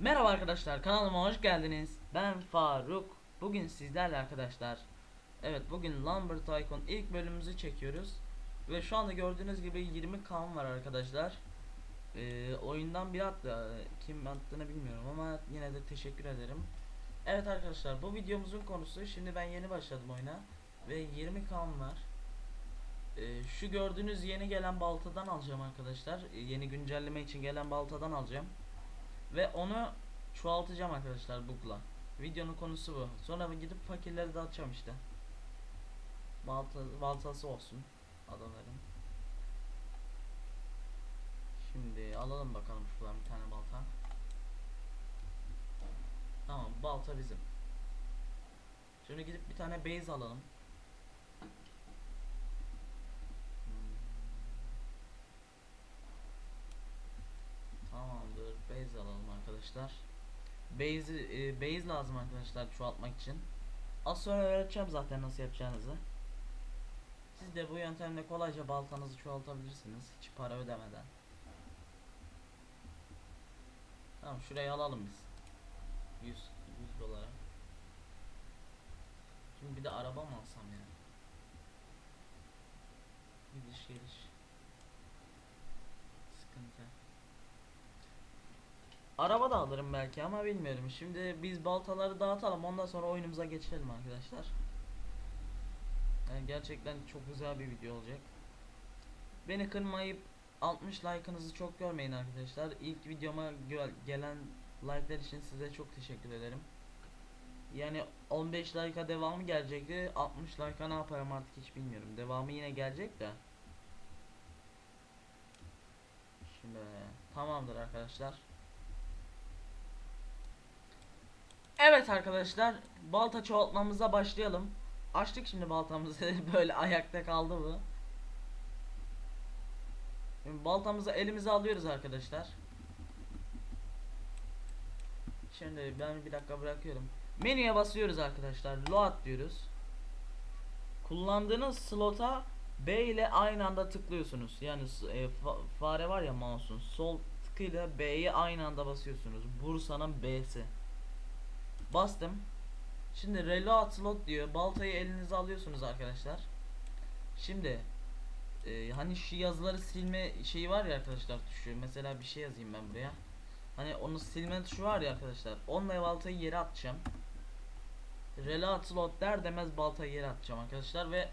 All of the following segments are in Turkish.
Merhaba arkadaşlar kanalıma hoş geldiniz. Ben Faruk. Bugün sizlerle arkadaşlar. Evet bugün Lumber Tycoon ilk bölümümüzü çekiyoruz. Ve şu anda gördüğünüz gibi 20 kan var arkadaşlar. Ee, oyundan bir attı. Kim attığını bilmiyorum ama yine de teşekkür ederim. Evet arkadaşlar bu videomuzun konusu şimdi ben yeni başladım oyuna. Ve 20 kan var. Ee, şu gördüğünüz yeni gelen baltadan alacağım arkadaşlar. Ee, yeni güncelleme için gelen baltadan alacağım. Ve onu çoğaltacağım arkadaşlar bugla. Videonun konusu bu. Sonra gidip fakirleri dağıtacağım işte. Balta, baltası olsun adamların. Şimdi alalım bakalım şuradan bir tane balta. Tamam balta bizim. Şimdi gidip bir tane base alalım. Hmm. Tamamdır. Base alalım arkadaşlar. Base, e, base lazım arkadaşlar çoğaltmak için. Az sonra öğreteceğim zaten nasıl yapacağınızı. Siz de bu yöntemle kolayca baltanızı çoğaltabilirsiniz hiç para ödemeden. Tamam şurayı alalım biz. 100 100 dolara. Şimdi bir de araba mı alsam ya? Gidiş geliş. Araba da alırım belki ama bilmiyorum. Şimdi biz baltaları dağıtalım ondan sonra oyunumuza geçelim arkadaşlar. Yani gerçekten çok güzel bir video olacak. Beni kırmayıp 60 like'ınızı çok görmeyin arkadaşlar. İlk videoma gelen like'lar için size çok teşekkür ederim. Yani 15 like'a devamı gelecekti. 60 like'a ne yaparım artık hiç bilmiyorum. Devamı yine gelecek de. Şimdi tamamdır arkadaşlar. Evet arkadaşlar balta çoğaltmamıza başlayalım. Açtık şimdi baltamızı böyle ayakta kaldı bu. Şimdi baltamızı elimize alıyoruz arkadaşlar. Şimdi ben bir dakika bırakıyorum. Menüye basıyoruz arkadaşlar. Load diyoruz. Kullandığınız slota B ile aynı anda tıklıyorsunuz. Yani e, fa- fare var ya mouse'un sol tıkıyla B'yi aynı anda basıyorsunuz. Bursa'nın B'si. Bastım. Şimdi reload slot diyor. Baltayı elinize alıyorsunuz arkadaşlar. Şimdi e, hani şu yazıları silme şeyi var ya arkadaşlar tuşu. Mesela bir şey yazayım ben buraya. Hani onu silme tuşu var ya arkadaşlar. Onunla baltayı yere atacağım. Reload slot der demez baltayı yere atacağım arkadaşlar ve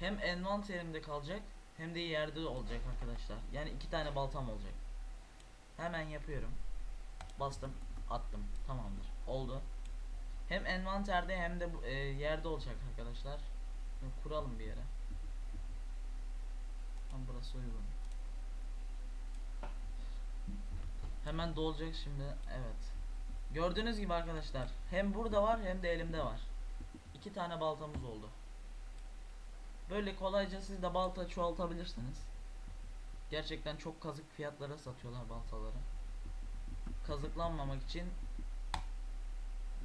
hem envanterimde kalacak hem de yerde olacak arkadaşlar. Yani iki tane baltam olacak. Hemen yapıyorum. Bastım, attım. Tamamdır. Oldu. Hem envanterde hem de e, yerde olacak arkadaşlar. Kuralım bir yere. Tam burası uygun. Hemen dolacak şimdi. Evet. Gördüğünüz gibi arkadaşlar hem burada var hem de elimde var. İki tane baltamız oldu. Böyle kolayca siz de balta çoğaltabilirsiniz. Gerçekten çok kazık fiyatlara satıyorlar baltaları. Kazıklanmamak için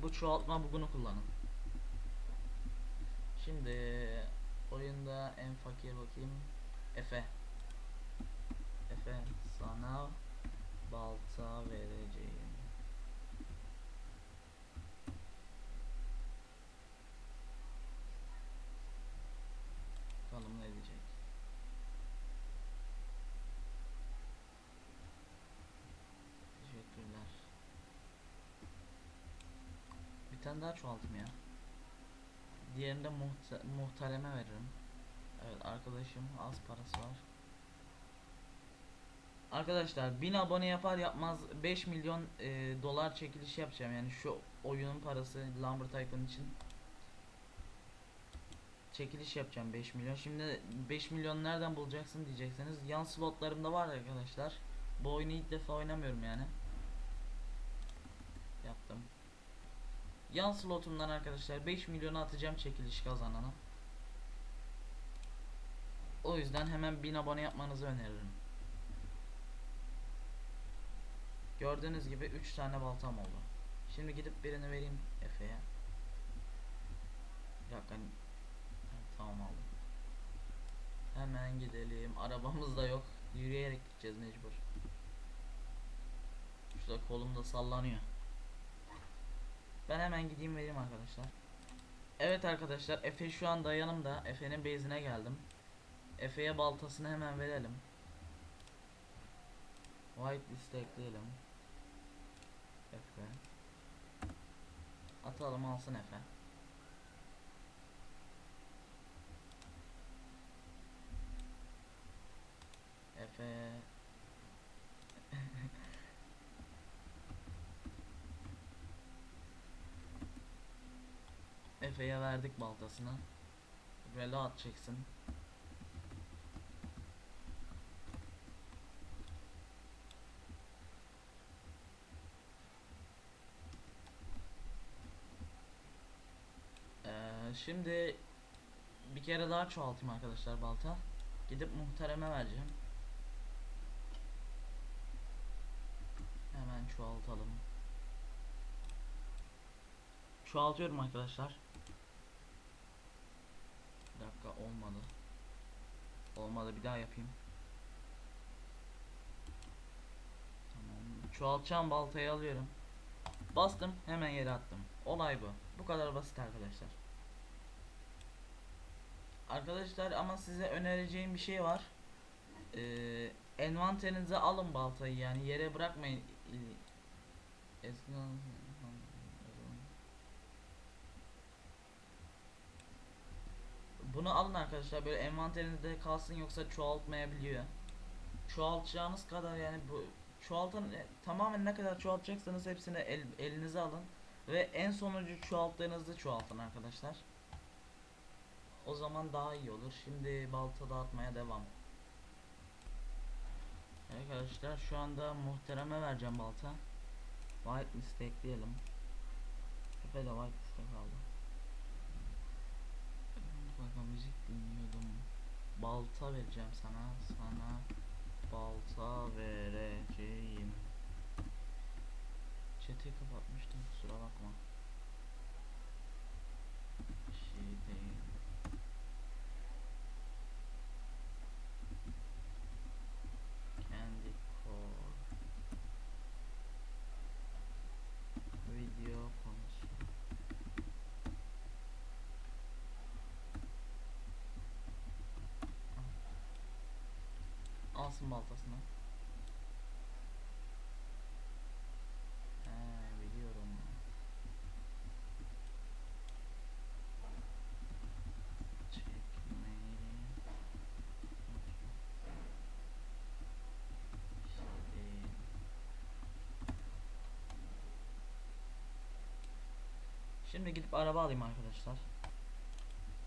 bu çoğaltma bugunu kullanın. Şimdi oyunda en fakir bakayım. Efe. Efe sana balta vereceğim. Bakalım ne diyecek. Teşekkürler. Bir tane daha çoğaltım ya. Diğerini de muhte- muhtereme veririm. Evet arkadaşım az parası var. Arkadaşlar 1000 abone yapar yapmaz 5 milyon e, dolar çekiliş yapacağım yani şu oyunun parası Lumber Tycoon için çekiliş yapacağım 5 milyon. Şimdi 5 milyon nereden bulacaksın diyecekseniz yan slotlarımda var arkadaşlar. Bu oyunu ilk defa oynamıyorum yani. Yaptım. Yan slotumdan arkadaşlar 5 milyonu atacağım çekiliş kazanana. O yüzden hemen 1000 abone yapmanızı öneririm. Gördüğünüz gibi 3 tane baltam oldu. Şimdi gidip birini vereyim Efe'ye. Bir dakika. Tamam aldım. Hemen gidelim. Arabamız da yok. Yürüyerek gideceğiz mecbur. Şurada kolum da sallanıyor. Ben hemen gideyim vereyim arkadaşlar. Evet arkadaşlar Efe şu anda yanımda. Efe'nin base'ine geldim. Efe'ye baltasını hemen verelim. White liste ekleyelim. Efe. Atalım alsın. Efe. Efe'ye verdik baltasını. Reload çeksin. Ee, şimdi bir kere daha çoğaltayım arkadaşlar balta. Gidip muhtereme vereceğim. Hemen çoğaltalım. Çoğaltıyorum arkadaşlar. Olmadı. Olmadı bir daha yapayım. Tamam. Çoğaltacağım baltayı alıyorum. Bastım hemen yere attım. Olay bu. Bu kadar basit arkadaşlar. Arkadaşlar ama size önereceğim bir şey var. Ee, envanterinize alın baltayı yani yere bırakmayın. Eski Bunu alın arkadaşlar böyle envanterinizde kalsın yoksa çoğaltmayabiliyor. Çoğaltacağınız kadar yani bu çoğaltın e, tamamen ne kadar çoğaltacaksanız hepsini el, elinize alın ve en sonuncu çoğalttığınızda çoğaltın arkadaşlar. O zaman daha iyi olur. Şimdi balta dağıtmaya devam. Arkadaşlar şu anda muhtereme vereceğim balta. White liste ekleyelim. Efe de white liste kaldı. Vereceğim sana. Sana balta vereceğim. Chat'i kapatmıştım kusura bakma. Bir şey değil. Candy Core Video konusu Alsın baltasını. Şimdi gidip araba alayım arkadaşlar.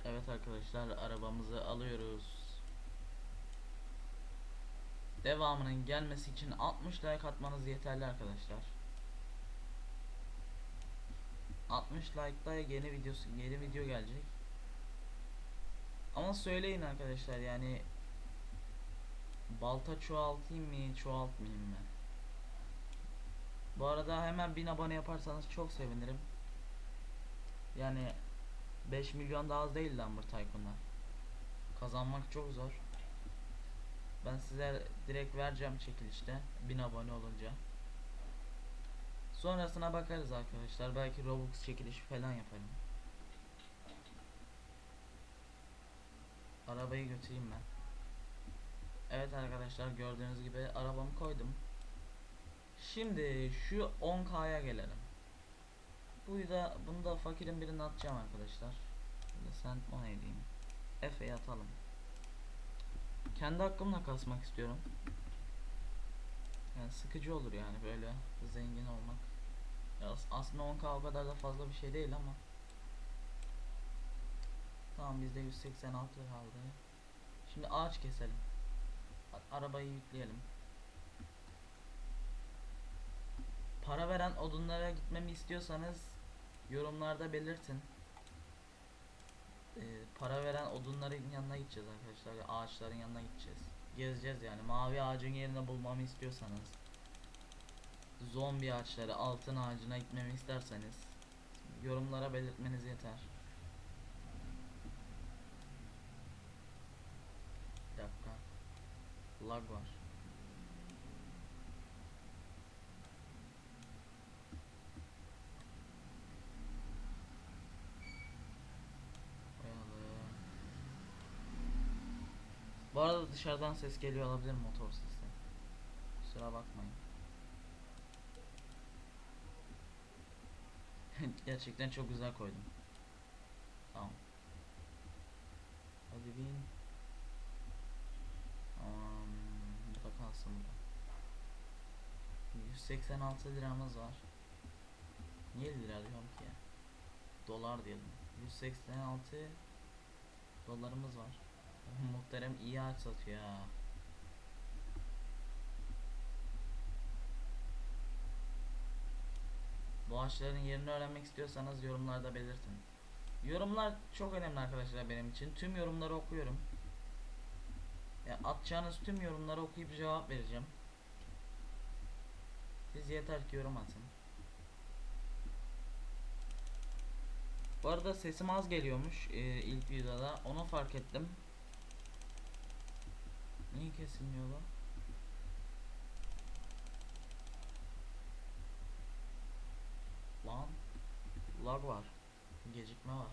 Evet arkadaşlar arabamızı alıyoruz. Devamının gelmesi için 60 like atmanız yeterli arkadaşlar. 60 like'da yeni videosu yeni video gelecek. Ama söyleyin arkadaşlar yani balta çoğaltayım mı çoğaltmayayım mı? Bu arada hemen 1000 abone yaparsanız çok sevinirim. Yani 5 milyon da az değil Lumber Tycoon'da. Kazanmak çok zor. Ben size direkt vereceğim çekilişte 1000 abone olunca. Sonrasına bakarız arkadaşlar. Belki Robux çekilişi falan yaparım. Arabayı götüreyim ben. Evet arkadaşlar gördüğünüz gibi arabamı koydum. Şimdi şu 10k'ya gelelim. Bu da bunu da fakirin birine atacağım arkadaşlar. Şimdi send money diyeyim. Efe'ye atalım. Kendi hakkımla kasmak istiyorum. Yani sıkıcı olur yani böyle zengin olmak. Ya as- aslında 10k o kadar da fazla bir şey değil ama. Tamam bizde 186 kaldı. Şimdi ağaç keselim. Arabayı yükleyelim. Para veren odunlara gitmemi istiyorsanız yorumlarda belirtin. Ee, para veren odunların yanına gideceğiz arkadaşlar. Ağaçların yanına gideceğiz. Gezeceğiz yani. Mavi ağacın yerini bulmamı istiyorsanız. Zombi ağaçları, altın ağacına gitmemi isterseniz yorumlara belirtmeniz yeter. Bir dakika. Lag var. Bu arada dışarıdan ses geliyor olabilir motor sesi. Kusura bakmayın. Gerçekten çok güzel koydum. Tamam. Hadi bin. Um, bu da kalsın burada. 186 liramız var. Niye lira diyorum ki? Dolar diyelim. 186 dolarımız var. Muhterem iyi ağaç satıyor ha. Bu ağaçların yerini öğrenmek istiyorsanız yorumlarda belirtin. Yorumlar çok önemli arkadaşlar benim için. Tüm yorumları okuyorum. Ya atacağınız tüm yorumları okuyup cevap vereceğim. Siz yeter ki yorum atın. Bu arada sesim az geliyormuş e, ilk videoda. Onu fark ettim. Niye kesilmiyor bu? Lan lag var. Gecikme var.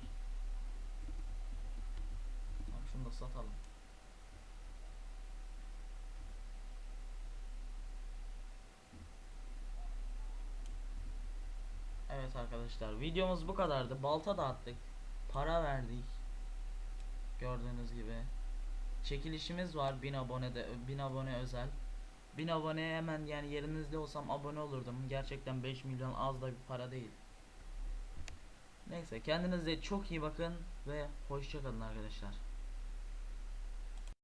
Tamam şunu da satalım. Evet arkadaşlar videomuz bu kadardı. Balta dağıttık. Para verdik. Gördüğünüz gibi. Çekilişimiz var 1000 abonede 1000 abone özel. 1000 aboneye hemen yani yerinizde olsam abone olurdum. Gerçekten 5 milyon az da bir para değil. Neyse kendinize çok iyi bakın ve hoşçakalın arkadaşlar.